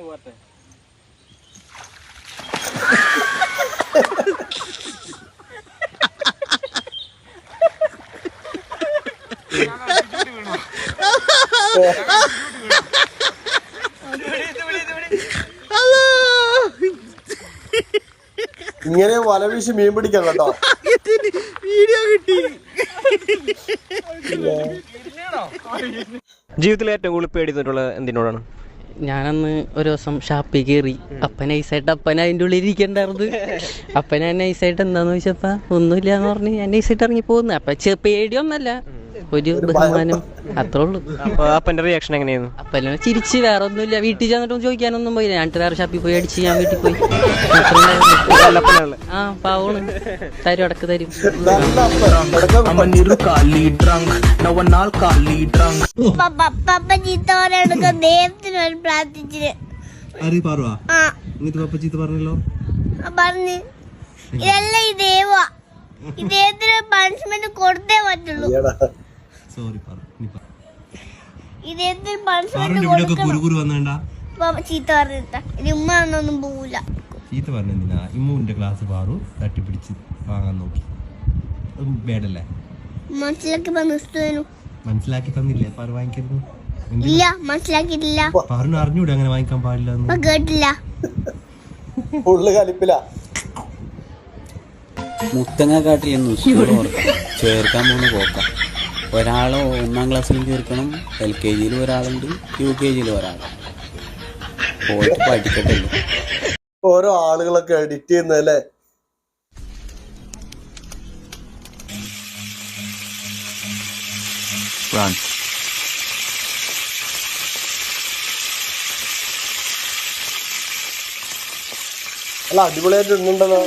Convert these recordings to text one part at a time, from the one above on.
പോട്ടെ ഇങ്ങനെ വല വീശി മീൻ പിടിക്കാം കേട്ടോ. വീഡിയോ കിട്ടി. ജീവിതത്തിൽ ഏറ്റവും കൂടുതൽ പേടി തോന്നിട്ടുള്ളത് എന്തിനോടാണ്? ഞാനന്ന് ഒരു ദിവസം ഷാപ്പിൽ കയറി അപ്പൻ നൈസായിട്ട് അപ്പൻ അതിന്റെ ഉള്ളിൽ ഇരിക്കണ്ടായിരുന്നു. അപ്പൻ ഞാൻ നൈസായിട്ട് എന്താന്ന് ചോദിച്ചപ്പോ ഒന്നുമില്ല എന്ന് പറഞ്ഞ് ഞാൻ നൈസായിട്ട് ഇറങ്ങി പോകുന്നു. അപ്പൊ ചെ പേടിയൊന്നല്ല ഒരു ബഹുമാനം. അത്രേ ഉള്ളൂ. അപ്പൊ അപ്പന്റെ റിയാക്ഷൻ എങ്ങനെയായിരുന്നു? അപ്പനെ ചിരിച്ച് വേറെ ഒന്നുമില്ല വീട്ടിൽ ചെന്നിട്ടൊന്നും ചോദിക്കാനൊന്നും പോയില്ല. ഞാൻ വേറെ ഷാപ്പിൽ പോയി അടിച്ച് ഞാൻ വീട്ടിൽ പോയി. അത്രേ ആ പാവണ് തരും അടക്ക് തരും. നല്ല അപ്പൻ. ഇടയ്ക്ക് പപ്പ പപ്പ ചീത്ത പറയാനൊക്കെ ദൈവത്തിന് വേണ്ടി പ്രാർത്ഥിച്ചിട്ട്. അറി പാറുവാ ആ. എന്നിട്ട് പപ്പ ചീത്ത പറഞ്ഞല്ലോ? ആ, പറഞ്ഞ്. ഇതല്ല ഈ ദൈവ ഈ ദൈവത്തിന് പണിഷ്മെന്റ് കൊടുത്തേ പറ്റുള്ളൂ. സോറി ഇവിടെയൊക്കെ വന്നേണ്ട? ചീത്ത പറഞ്ഞിട്ടാ. ഉമ്മ ഒന്നും പോവില്ല ചീത്ത പറഞ്ഞെന്തിനാ? ഇമ്മുവിന്റെ ക്ലാസ് പാറു തട്ടിപ്പിടിച്ച് വാങ്ങാൻ നോക്കി. അത് ബേഡല്ലേ മനസ്സിലാക്കി തന്നില്ലേ? പാറു വാങ്ങിക്കരുത്. ഇല്ല മനസ്സിലാക്കിയിട്ടില്ല. പാറിന് അറിഞ്ഞൂടെ അങ്ങനെ വാങ്ങിക്കാൻ പാടില്ല കേട്ടില്ല. നിന്ന് സ്കൂൾ ചേർക്കാൻ പോകുന്ന പോക്ക ഒരാൾ ഒന്നാം ക്ലാസ്സിൽ ചേർക്കണം എൽ കെ ജിയിൽ ഒരാളുണ്ട് യു കെ ജിയിൽ ഒരാൾ പോയിട്ട് പഠിക്കട്ടല്ലോ ഓരോ ആളുകളൊക്കെ എഡിറ്റ് ചെയ്യുന്നല്ലേ അല്ല? അടിപൊളിയായിട്ട് ഇടുന്നുണ്ടല്ലോ.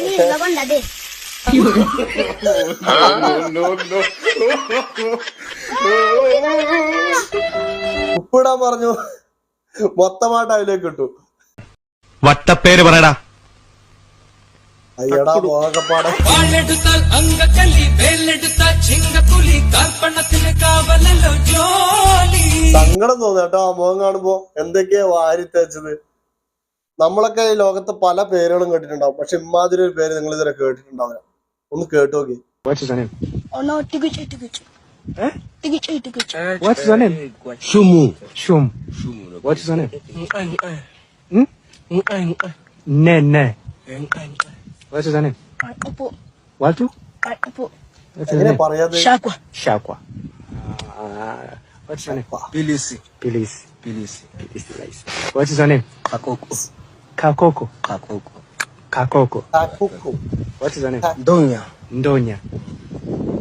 ഉപ്പിടാൻ പറഞ്ഞു. മൊത്തമായിട്ട് അതിലേക്ക് ഇട്ടു. വട്ടപ്പേര് പറയടാ. അയ്യടാ മോകപ്പാടെ വാളെടുത്താൽ അങ്കക്കല്ലി വേലെടുത്താൽ ചിങ്കപ്പുലി കാൽപ്പണത്തിന് കാവലല്ലോ ജോലി. സങ്കടം തോന്നി കേട്ടോ ആ മുഖം കാണുമ്പോ എന്തൊക്കെയാ വാരി തേച്ചത്. നമ്മളൊക്കെ ഈ ലോകത്ത് പല പേരുകളും കേട്ടിട്ടുണ്ടാവും പക്ഷെ ഇമാതിരി ഒരു പേര് നിങ്ങൾ ഇതുവരെ കേട്ടിട്ടുണ്ടാവില്ല. ഒന്ന് കേട്ടു നോക്കി Oh no, tikichi tikichi. Eh? Tikichi tikichi. What's your name? ഷുമു Shum. What Kakoko. Kakoko. What is her name? Ndonya. Ndonya.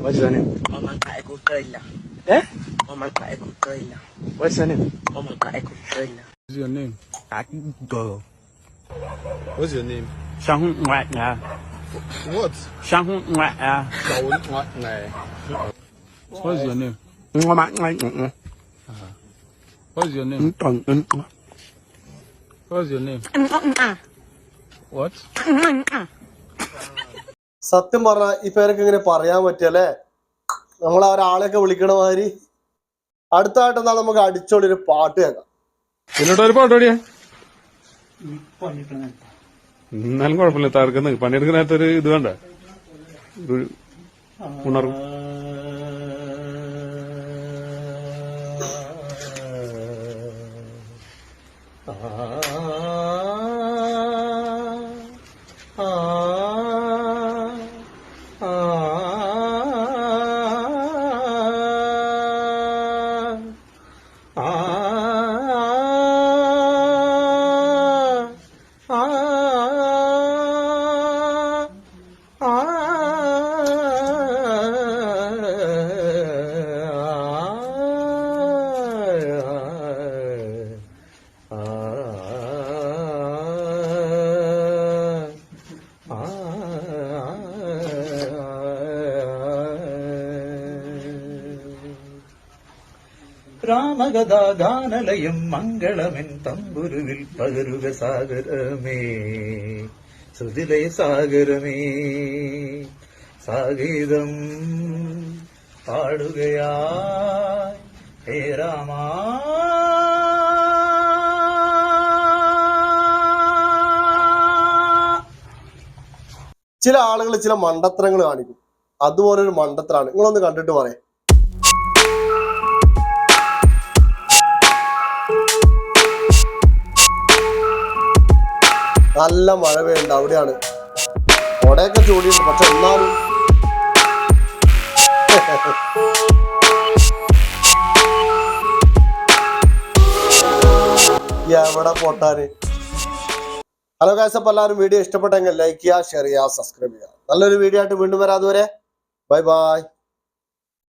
What is her name? Omaka Eko Trailer. Eh? Omaka Eko Trailer. What is her name? Omaka Eko Trailer. What is your name? Kakiko. E What's your name? Shahun Mwaya. What? Shahun Mwaya. Shahun Mwaya. What's your name? Mwaya. What's your name? What's your name? What? സത്യം പറഞ്ഞ ഈ പേരൊക്കെ ഇങ്ങനെ പറയാൻ പറ്റിയല്ലേ? നമ്മൾ ആ ഒരാളെയൊക്കെ വിളിക്കണ മാതിരി. അടുത്തായിട്ട് എന്നാൽ നമുക്ക് അടിച്ചോളി ഒരു പാട്ട് കേൾക്കാം. എന്നിട്ട് ഒരു പാട്ട് പാടിയാ. എന്നാലും കുഴപ്പമില്ല തകർക്കുന്ന. പണിയെടുക്കുന്ന നേരത്തെ ഒരു ഇത് വേണ്ട? ഒരു ഉണർവ്. രാമകഥാഗാനലയം മംഗളമെൻ തമ്പുരുവിൽ പകരുക സാഗരമേ. ശ്രുതിലയ സാഗരമേ. സാഗീതം പാടുകയായി. ഹേ രാമാ. ചില ആളുകൾ ചില മണ്ടത്തരങ്ങൾ കാണിക്കും. അതുപോലൊരു മണ്ടത്തരാണ്. നിങ്ങളൊന്ന് കണ്ടിട്ട് പറയാം. നല്ല മഴ പെയ്യുന്നുണ്ട് അവിടെയാണ്. കൊടയൊക്കെ ചൂടിയുണ്ട് പക്ഷെ എന്നാലും. എവിടെ പോട്ടാന്? ഹലോ ഗായ്സ് അപ്പോൾ എല്ലാവരും വീഡിയോ ഇഷ്ടപ്പെട്ടെങ്കിൽ ലൈക്ക് ചെയ്യുക ഷെയർ ചെയ്യുക സബ്സ്ക്രൈബ് ചെയ്യുക. നല്ലൊരു വീഡിയോ ആയിട്ട് വീണ്ടും വരാം അതുവരെ. Bye bye